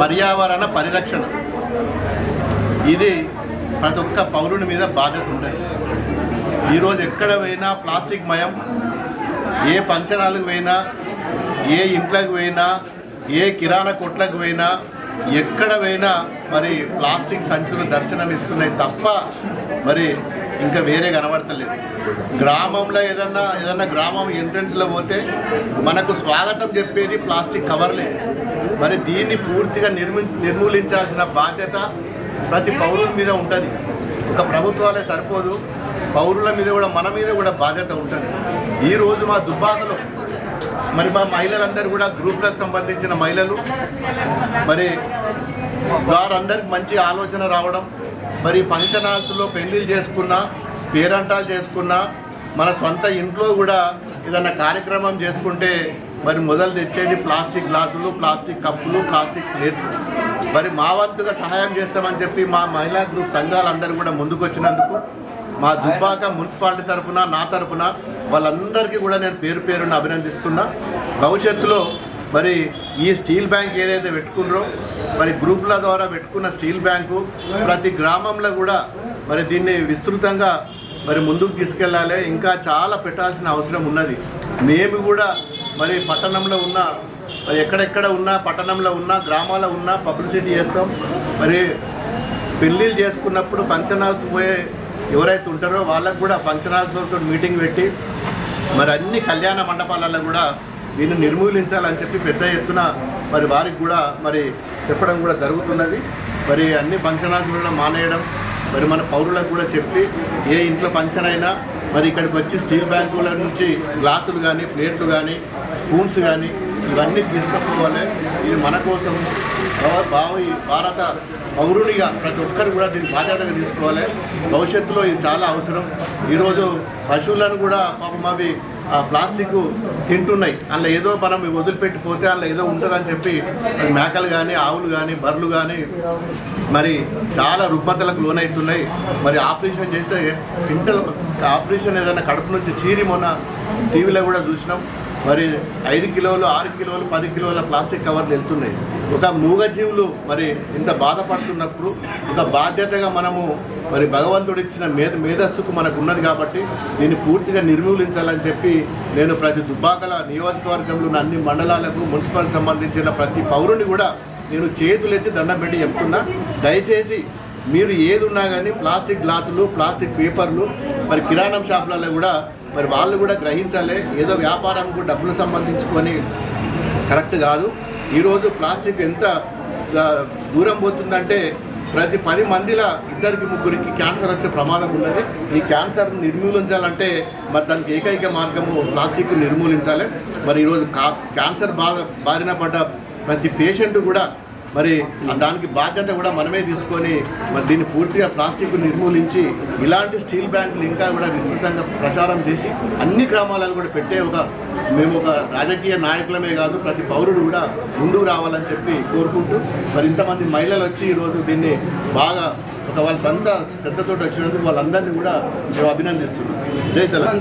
పర్యావరణ పరిరక్షణ. ఇది ప్రతి ఒక్క పౌరుని మీద బాధ్యత ఉంటుంది. ఈరోజు ఎక్కడ పోయినా ప్లాస్టిక్ మయం ఏ పంచనాలకు పోయినా ఏ ఇంట్లోకి పోయినా ఏ కిరాణా కొట్లకు పోయినా ఎక్కడ పోయినా మరి ప్లాస్టిక్ సంచులు దర్శనమిస్తున్నాయి తప్ప మరి ఇంకా వేరే కనబడతలేదు. గ్రామంలో ఏదన్నా ఏదన్నా గ్రామం ఎంట్రన్స్లో పోతే మనకు స్వాగతం చెప్పేది ప్లాస్టిక్ కవర్లే. మరి దీన్ని పూర్తిగా నిర్మి నిర్మూలించాల్సిన బాధ్యత ప్రతి పౌరుల మీద ఉంటుంది. ఒక ప్రభుత్వాలే సరిపోదు పౌరుల మీద కూడా మన మీద కూడా బాధ్యత ఉంటుంది. ఈరోజు మా దుబ్బాకలో మరి మా మహిళలందరూ కూడా గ్రూప్లకు సంబంధించిన మహిళలు. మరి వారందరికి మంచి ఆలోచన రావడం. మరి ఫంక్షన్ హాల్స్లో పెళ్ళిళ్ళు చేసుకున్నా పేరంటాలు చేసుకున్నా మన సొంత ఇంట్లో కూడా ఏదన్నా కార్యక్రమం చేసుకుంటే మరి మొదలు తెచ్చేది ప్లాస్టిక్ గ్లాసులు ప్లాస్టిక్ కప్పులు ప్లాస్టిక్ ప్లేట్లు. మరి మా వంతుగా సహాయం చేస్తామని చెప్పి మా మహిళా గ్రూప్ సంఘాలందరూ కూడా ముందుకొచ్చినందుకు మా దుబ్బాక మున్సిపాలిటీ తరఫున నా తరఫున వాళ్ళందరికీ కూడా నేను పేరు పేరును అభినందిస్తున్నా. భవిష్యత్తులో మరి ఈ స్టీల్ బ్యాంక్ ఏదైతే పెట్టుకున్నారో మరి గ్రూపుల ద్వారా పెట్టుకున్న స్టీల్ బ్యాంకు ప్రతి గ్రామంలో కూడా మరి దీన్ని విస్తృతంగా మరి ముందుకు తీసుకెళ్ళాలి. ఇంకా చాలా పెట్టాల్సిన అవసరం ఉన్నది. మేము కూడా మరి పట్టణంలో ఉన్న మరి ఎక్కడెక్కడ ఉన్నా పట్టణంలో ఉన్నా గ్రామాల్లో ఉన్న పబ్లిసిటీ చేస్తాం. మరి పెళ్ళిళ్ళు చేసుకున్నప్పుడు ఫంక్షన్ హాల్స్ పోయే ఎవరైతే ఉంటారో వాళ్ళకు కూడా ఫంక్షన్ హాల్స్ వరకు మీటింగ్ పెట్టి మరి అన్ని కళ్యాణ మండపాలలో కూడా దీన్ని నిర్మూలించాలని చెప్పి పెద్ద ఎత్తున మరి వారికి కూడా మరి చెప్పడం కూడా జరుగుతున్నది. మరి అన్ని ఫంక్షన్ హాల్స్ కూడా మానేయడం మరి మన పౌరులకు కూడా చెప్పి ఏ ఇంట్లో ఫంక్షన్ అయినా మరి ఇక్కడికి వచ్చి స్టీల్ బ్యాంకుల నుంచి గ్లాసులు కానీ ప్లేట్లు కానీ స్పూన్స్ కానీ ఇవన్నీ తీసుకుపోవాలి. ఇది మన కోసం భావి భారత పౌరునిగా ప్రతి ఒక్కరు కూడా దీన్ని బాధ్యతగా తీసుకోవాలి. భవిష్యత్తులో ఇది చాలా అవసరం. ఈరోజు పశువులను కూడా పాపం అవి ఆ ప్లాస్టిక్ తింటున్నాయి. అందులో ఏదో మనం వదిలిపెట్టిపోతే అందులో ఏదో ఉంటుందని చెప్పి మేకలు కానీ ఆవులు కానీ బర్రెలు కానీ మరి చాలా రుగ్మతలకు లోనవుతున్నాయి. మరి ఆపరేషన్ చేస్తే ఇంటర్ ఆపరేషన్ ఏదైనా కడుపు నుంచి చీరి మొన్న టీవీలో కూడా చూసినాం. మరి ఐదు కిలోలు ఆరు కిలోలు పది కిలోల ప్లాస్టిక్ కవర్లు వెళ్తున్నాయి. ఒక మూగజీవులు మరి ఇంత బాధపడుతున్నప్పుడు ఒక బాధ్యతగా మనము మరి భగవంతుడు ఇచ్చిన మేధ మేధస్సుకు మనకు ఉన్నది కాబట్టి దీన్ని పూర్తిగా నిర్మూలించాలని చెప్పి నేను ప్రతి దుబ్బాకల నియోజకవర్గంలో ఉన్న అన్ని మండలాలకు మున్సిపల్ సంబంధించిన ప్రతి పౌరుని కూడా నేను చేతులెత్తి దండం పెట్టి చెప్తున్నా. దయచేసి మీరు ఏది ఉన్నా కానీ ప్లాస్టిక్ గ్లాసులు ప్లాస్టిక్ పేపర్లు మరి కిరాణం షాపులలో కూడా మరి వాళ్ళు కూడా గ్రహించాలి ఏదో వ్యాపారంకు డబ్బులు సంబంధించుకొని. కరెక్ట్ కాదు. ఈరోజు ప్లాస్టిక్ ఎంత దూరం పోతుందంటే ప్రతి పది మందిలో ఇద్దరికి ముగ్గురికి క్యాన్సర్ వచ్చే ప్రమాదం ఉన్నది. ఈ క్యాన్సర్ నిర్మూలించాలంటే మరి దానికి ఏకైక మార్గము ప్లాస్టిక్ నిర్మూలించాలి. మరి ఈరోజు కా క్యాన్సర్ బాధ బారిన పడ్డ ప్రతి పేషెంట్ కూడా మరి దానికి బాధ్యత కూడా మనమే తీసుకొని మరి దీన్ని పూర్తిగా ప్లాస్టిక్ నిర్మూలించి ఇలాంటి స్టీల్ బ్యాంకులు ఇంకా కూడా విస్తృతంగా ప్రచారం చేసి అన్ని గ్రామాలలో కూడా పెట్టే ఒక మేము ఒక రాజకీయ నాయకులమే కాదు ప్రతి పౌరుడు కూడా ముందుకు రావాలని చెప్పి కోరుకుంటూ మరి ఇంతమంది మహిళలు వచ్చి ఈరోజు దీన్ని బాగా ఒక వాళ్ళ సొంత శ్రద్ధతో వచ్చినందుకు వాళ్ళందరినీ కూడా మేము అభినందిస్తున్నాం. జై తెలంగాణ.